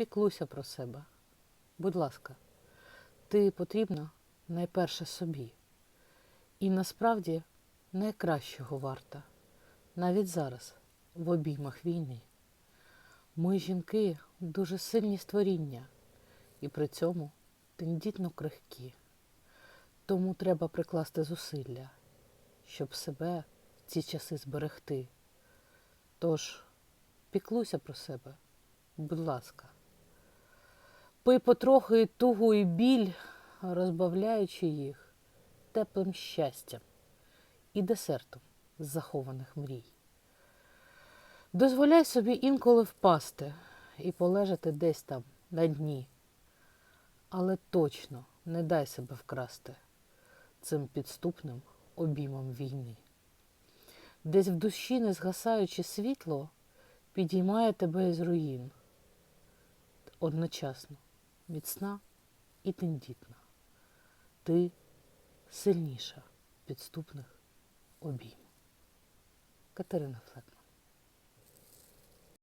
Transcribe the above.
піклуйся про себе. Будь ласка, ти потрібна найперше собі. І насправді найкращого варта, навіть зараз, в обіймах війни. Ми, жінки, дуже сильні створіння, і при цьому тендітно крихкі. Тому треба прикласти зусилля, щоб себе в ці часи зберегти. Тож, піклуйся про себе, будь ласка. Пий потрохи тугу і біль, розбавляючи їх теплим щастям і десертом захованих мрій. Дозволяй собі інколи впасти і полежати десь там на дні, але точно не дай себе вкрасти цим підступним обіймом війни. Десь в душі незгасаюче світло підіймає тебе із руїн, одночасно міцна і тендітна. Ти сильніша підступних обійм. Катерина Флетман